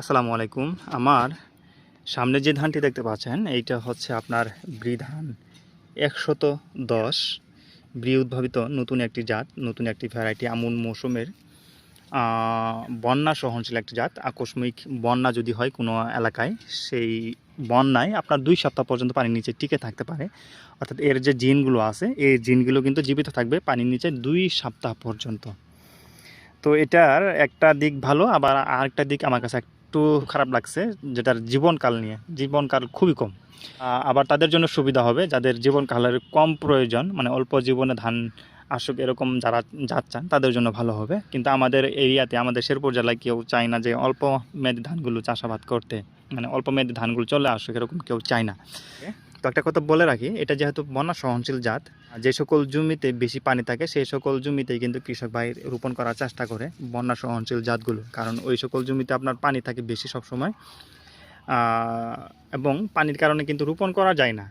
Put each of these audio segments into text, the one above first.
আসসালামু আলাইকুম। আমার সামনে যে ধানটি দেখতে পাচ্ছেন, এইটা হচ্ছে আপনার ব্রি ধান একশত দশ ব্রি উদ্ভাবিত নতুন একটি জাত, নতুন একটি ভ্যারাইটি আমন মৌসুমের বন্যা সহনশীল একটি জাত। আকস্মিক বন্যা যদি হয় কোনো এলাকায়, সেই বন্যায় আপনার দুই সপ্তাহ পর্যন্ত পানির নিচে টিকে থাকতে পারে। অর্থাৎ এর যে জিনগুলো আছে, এই জিনগুলো কিন্তু জীবিত থাকবে পানির নিচে দুই সপ্তাহ পর্যন্ত। তো এটার একটা দিক ভালো, আবার আরেকটা দিক আমার কাছে একটু খারাপ লাগছে যেটার জীবনকাল নিয়ে। জীবনকাল খুবই কম। আবার তাদের জন্য সুবিধা হবে, যাদের জীবনকালের কম প্রয়োজন মানে অল্প জীবনে ধান আসুক এরকম যারা যাচ্ছেন তাদের জন্য ভালো হবে। কিন্তু আমাদের এরিয়াতে, আমাদের শেরপুর জেলায় কেউ চায় না যে অল্প মেয়াদি ধানগুলো চাষাবাদ করতে মানে অল্প মেয়াদি ধানগুলো চলে আসুক, এরকম কেউ চায় না। তো একটা কথা বলে রাখি, এটা যেহেতু বন্যা সহনশীল জাত যে সকল জমিতে বেশি পানি থাকে, সেই সকল জমিতেই কিন্তু কৃষক ভাই রোপণ করার চেষ্টা করে বন্যা সহনশীল জাতগুলো। কারণ ওই সকল জমিতে আপনার পানি থাকে বেশি সব সময় এবং পানির কারণে কিন্তু রোপণ করা যায় না।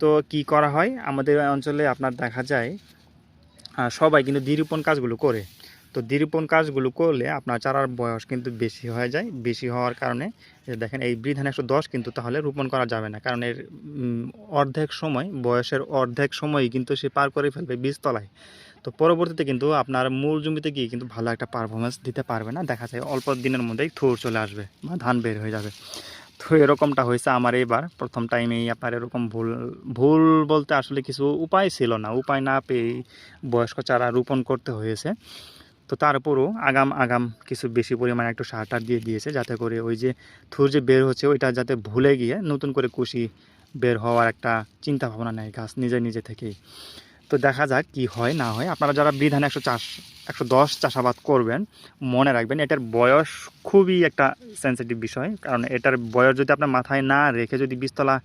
তো কি করা হয়? আমাদের অঞ্চলে আপনার দেখা যায় সবাই কিন্তু দ্বিরোপণ কাজগুলো করে। তো দ্বিরোপণ কাজগুলো করলে আপনার চারার বয়স কিন্তু বেশি হয়ে যায়। বেশি হওয়ার কারণে দেখেন এই বৃধান একশো দশ কিন্তু তাহলে রোপণ করা যাবে না। কারণ এর অর্ধেক সময়, বয়সের অর্ধেক সময়ই কিন্তু সে পার করে ফেলবে বীজতলায়। তো পরবর্তীতে কিন্তু আপনার মূল জমিতে গিয়ে কিন্তু ভালো একটা পারফরমেন্স দিতে পারবে না। দেখা যায় অল্প দিনের মধ্যেই থুর চলে আসবে বা ধান বের হয়ে যাবে। তো এরকমটা হয়েছে আমার এবার। প্রথম টাইমেই আপনার এরকম ভুল ভুল বলতে আসলে কিছু উপায় ছিল না। উপায় না পেয়ে বয়স্ক চারা রোপণ করতে হয়েছে। তো তারপরও আগাম আগাম কিছু বেশি পরিমাণে একটু সার টার দিয়ে দিয়েছে যাতে করে ওই যে থুর যে বের হচ্ছে ওইটা যাতে ভুলে গিয়ে নতুন করে কুশি বের হওয়ার একটা চিন্তা ভাবনা নেয় গাছ নিজে নিজে থেকেই। তো দেখা যাক কি হয়, না হয়। আপনারা যারা বিধান একশো চাষ, একশো দশ চাষাবাদ করবেন, মনে রাখবেন এটার বয়স খুবই একটা সেন্সিটিভ বিষয়। কারণ এটার বয়স যদি আপনার মাথায় না রেখে যদি বীজতলা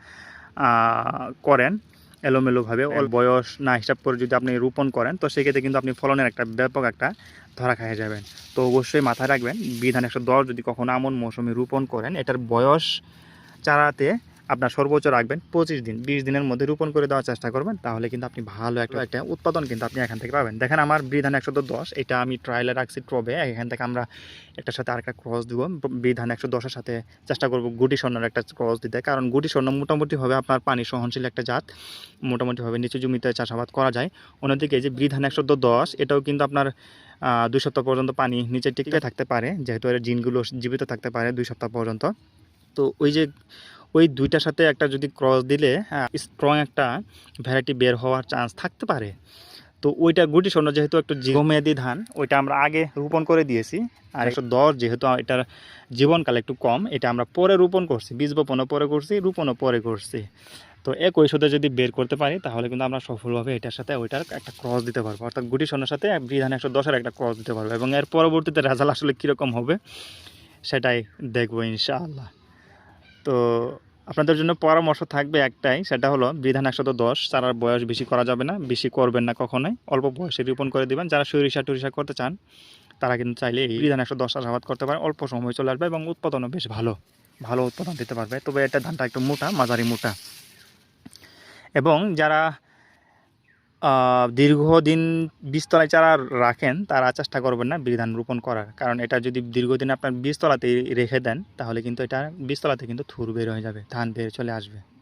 করেন এলোমেলোভাবে অল বয়স না হিসাব করে যদি আপনি রোপণ করেন তো সেক্ষেত্রে কিন্তু আপনি ফলনের একটা ব্যাপক একটা ধরা খাইয়ে যাবেন। তো অবশ্যই মাথায় রাখবেন বিধান একশো দশ যদি কখনো আমন মৌসুমে রোপণ করেন এটার বয়স চারাতে আপনার সর্বোচ্চ রাখবেন পঁচিশ দিন, বিশ দিনের মধ্যে রোপণ করে দেওয়ার চেষ্টা করবেন, তাহলে কিন্তু আপনি ভালো একটা একটা উৎপাদন কিন্তু আপনি এখান থেকে পাবেন। দেখেন আমার বিধান একশো দশ, এটা আমি ট্রায়ালে রাখছি ট্রবে এখান থেকে আমরা একটার সাথে আরেকটা ক্রস দিব, বিধান একশো দশের সাথে চেষ্টা করব গুটি স্বর্ণের একটা ক্রস দিতে, কারণ গুটি স্বর্ণ মোটামুটিভাবে আপনার পানি সহনশীল একটা জাত, মোটামুটিভাবে নিচু জমিতে চাষাবাদ করা যায়। অন্যদিকে যে বিধান একশো দশ, এটাও কিন্তু আপনার দুই সপ্তাহ পর্যন্ত পানি নিচে টিকে থাকতে পারে, যেহেতু এর জিনগুলো জীবিত থাকতে পারে দুই সপ্তাহ পর্যন্ত। তো ওই যে ওই দুইটার সাথে একটা যদি ক্রস দিলে স্ট্রং একটা ভ্যারাইটি বের হওয়ার চান্স থাকতে পারে। তো ওইটা গুটি স্বর্ণ যেহেতু একটু দীর্ঘমেয়াদী ধান, ওইটা আমরা আগে রোপণ করে দিয়েছি। আর একশো দশ যেহেতু এটার জীবনকাল একটু কম, এটা আমরা পরে রোপণ করছি। বীজ বপনও পরে করছি রোপণও পরে করছি। তো এক সাথে যদি বের করতে পারি, তাহলে কিন্তু আমরা সফলভাবে এটার সাথে ওইটার একটা ক্রস দিতে পারব। অর্থাৎ গুটি স্বর্ণের সাথে বিধান একশো দশের একটা ক্রস দিতে পারব। এবং এর পরবর্তীতে রেজাল্ট আসলে কীরকম হবে, সেটাই দেখব ইনশাআল্লাহ। তো আপনাদের জন্য পরামর্শ থাকবে একটাই, সেটা হলো বিধান একশত দশ চারার বয়স বেশি করা যাবে না, বেশি করবেন না কখনোই, অল্প বয়সে রোপণ করে দেবেন। যারা সরিষা টরিষা করতে চান, তারা কিন্তু চাইলে এই বিধান একশো দশ চাষাবাদ করতে পারে অল্প সময় চলে আসবে এবং উৎপাদনও বেশ ভালো ভালো উৎপাদন দিতে পারবে। তবে এটা ধানটা একটু মোটা, মাঝারি মোটা। এবং যারা দীর্ঘদিন বীজতলায় যারা রাখেন, তারা চেষ্টা করবেন না বিধান রোপণ করার। কারণ এটা যদি দীর্ঘদিন আপনার বীজতলাতে রেখে দেন, তাহলে কিন্তু এটা বীজতলাতে কিন্তু থুর বের হয়ে যাবে, ধান বের চলে আসবে।